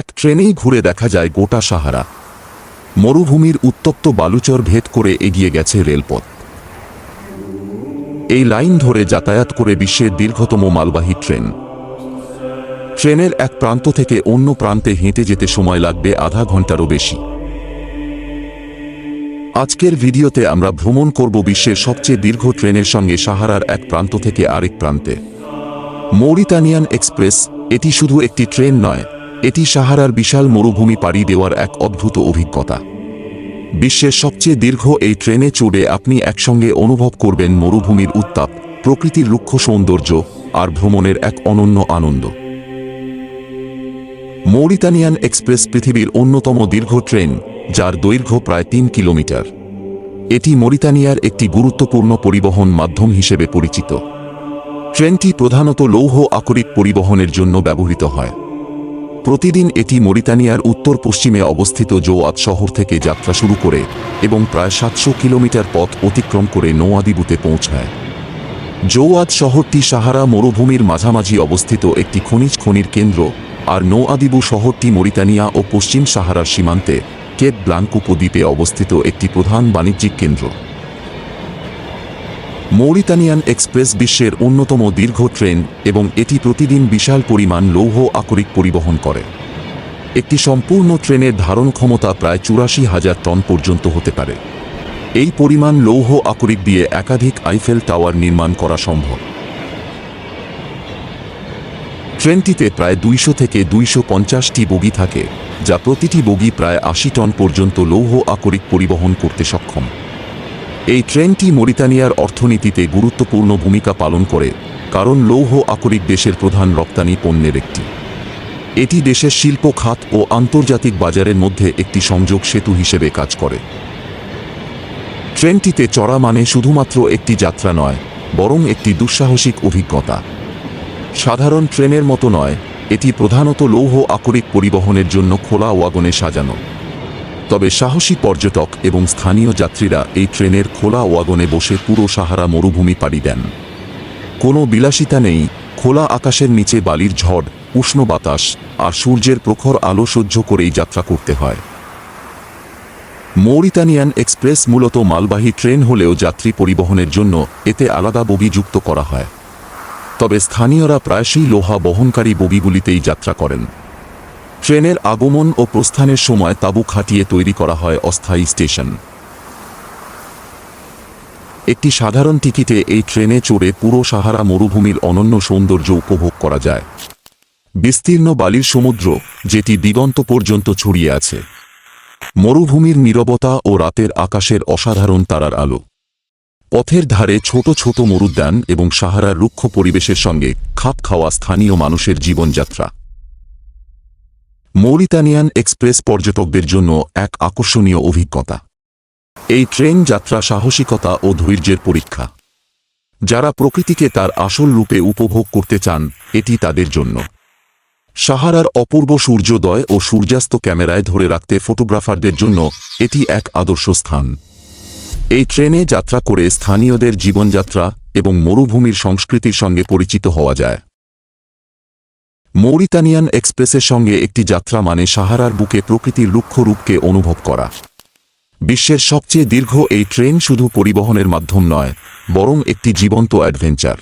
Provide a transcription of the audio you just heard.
এক ট্রেনেই ঘুরে দেখা যায় গোটা সাহারা। মরুভূমির উত্তপ্ত বালুচর ভেদ করে এগিয়ে গেছে রেলপথ। এই লাইন ধরে যাতায়াত করে বিশ্বের দীর্ঘতম মালবাহী ট্রেন। ট্রেনের এক প্রান্ত থেকে অন্য প্রান্তে হেঁটে যেতে সময় লাগবে আধা ঘন্টারও বেশি। আজকের ভিডিওতে আমরা ভ্রমণ করব বিশ্বের সবচেয়ে দীর্ঘ ট্রেনের সঙ্গে সাহারার এক প্রান্ত থেকে আরেক প্রান্তে। মৌরিতানিয়ান এক্সপ্রেস, এটি শুধু একটি ট্রেন নয় এটি সাহারার বিশাল মরুভূমি পাড়ি দেওয়ার এক অদ্ভুত অভিজ্ঞতা। বিশ্বের সবচেয়ে দীর্ঘ এই ট্রেনে চড়ে আপনি একসঙ্গে অনুভব করবেন মরুভূমির উত্তাপ, প্রকৃতির রুক্ষ সৌন্দর্য আর ভ্রমণের এক অনন্য আনন্দ। মৌরিতানিয়ান এক্সপ্রেস পৃথিবীর অন্যতম দীর্ঘ ট্রেন, যার দৈর্ঘ্য প্রায় তিন কিলোমিটার। এটি মরিতানিয়ার একটি গুরুত্বপূর্ণ পরিবহন মাধ্যম হিসেবে পরিচিত। ট্রেনটি প্রধানত লৌহ আকরিক পরিবহনের জন্য ব্যবহৃত হয়। প্রতিদিন এটি মরিতানিয়ার উত্তর পশ্চিমে অবস্থিত জোয়াত শহর থেকে যাত্রা শুরু করে এবং প্রায় সাতশো কিলোমিটার পথ অতিক্রম করে নৌয়াদিবুতে পৌঁছায়। জৌয়াত শহরটি সাহারা মরুভূমির মাঝামাঝি অবস্থিত একটি খনিজ খনির কেন্দ্র আর নৌআদিবু শহরটি মরিতানিয়া ও পশ্চিম সাহারার সীমান্তে কেপ ব্লাঙ্ক উপদ্বীপে অবস্থিত একটি প্রধান বাণিজ্যিক কেন্দ্র। মৌরিতানিয়ান এক্সপ্রেস বিশ্বের অন্যতম দীর্ঘ ট্রেন এবং এটি প্রতিদিন বিশাল পরিমাণ লৌহ আকরিক পরিবহন করে। একটি সম্পূর্ণ ট্রেনের ধারণ ক্ষমতা প্রায় চুরাশি হাজার টন পর্যন্ত হতে পারে। এই পরিমাণ লৌহ আকরিক দিয়ে একাধিক আইফেল টাওয়ার নির্মাণ করা সম্ভব। ট্রেনটিতে প্রায় দুইশো থেকে দুইশো পঞ্চাশটি বগি থাকে, যা প্রতিটি বগি প্রায় আশি টন পর্যন্ত লৌহ আকরিক পরিবহন করতে সক্ষম। এই ট্রেনটি মরিতানিয়ার অর্থনীতিতে গুরুত্বপূর্ণ ভূমিকা পালন করে, কারণ লৌহ আকরিক দেশের প্রধান রপ্তানি পণ্যের একটি। এটি দেশের শিল্প, খাত ও আন্তর্জাতিক বাজারের মধ্যে একটি সংযোগ সেতু হিসেবে কাজ করে। ট্রেনটিতে চড়া মানে শুধুমাত্র একটি যাত্রা নয়, বরং একটি দুঃসাহসিক অভিজ্ঞতা। সাধারণ ট্রেনের মতো নয়, এটি প্রধানত লৌহ আকরিক পরিবহনের জন্য খোলা ওয়াগনে সাজানো। তবে সাহসী পর্যটক এবং স্থানীয় যাত্রীরা এই ট্রেনের খোলা ওয়াগনে বসে পুরো সাহারা মরুভূমি পাড়ি দেন। কোনো বিলাসিতা নেই, খোলা আকাশের নিচে বালির ঝড়, উষ্ণ বাতাস আর সূর্যের প্রখর আলো সহ্য করেই যাত্রা করতে হয়। মৌরিতানিয়ান এক্সপ্রেস মূলত মালবাহী ট্রেন হলেও যাত্রী পরিবহনের জন্য এতে আলাদা বগি যুক্ত করা হয়। তবে স্থানীয়রা প্রায়শই লোহা বহনকারী বগিগুলিতেই যাত্রা করেন। ট্রেনের আগমন ও প্রস্থানের সময় তাঁবু খাটিয়ে তৈরি করা হয় অস্থায়ী স্টেশন। একটি সাধারণ টিকিটে এই ট্রেনে চড়ে পুরো সাহারা মরুভূমির অনন্য সৌন্দর্য উপভোগ করা যায়। বিস্তীর্ণ বালির সমুদ্র, যেটি দিগন্ত পর্যন্ত ছড়িয়ে আছে। মরুভূমির নীরবতা ও রাতের আকাশের অসাধারণ তারার আলো। পথের ধারে ছোট ছোট মরুদ্যান এবং সাহারার রুক্ষ পরিবেশের সঙ্গে খাপ খাওয়া স্থানীয় মানুষের জীবনযাত্রা। মৌরিতানিয়ান এক্সপ্রেস পর্যটকদের জন্য এক আকর্ষণীয় অভিজ্ঞতা। এই ট্রেন যাত্রা সাহসিকতা ও ধৈর্যের পরীক্ষা। যারা প্রকৃতিকে তার আসল রূপে উপভোগ করতে চান, এটি তাদের জন্য। সাহারার অপূর্ব সূর্যোদয় ও সূর্যাস্ত ক্যামেরায় ধরে রাখতে ফটোগ্রাফারদের জন্য এটি এক আদর্শ স্থান। এই ট্রেনে যাত্রা করে স্থানীয়দের জীবনযাত্রা এবং মরুভূমির সংস্কৃতির সঙ্গে পরিচিত হওয়া যায়। মৌরিতানিয়ান এক্সপ্রেসের সঙ্গে একটি যাত্রা মানে সাহারার বুকে প্রকৃতির লুক্ষ রূপকে অনুভব করা। বিশ্বের সবচেয়ে দীর্ঘ এই ট্রেন শুধু পরিবহনের মাধ্যম নয়, বরং একটি জীবন্ত অ্যাডভেঞ্চার।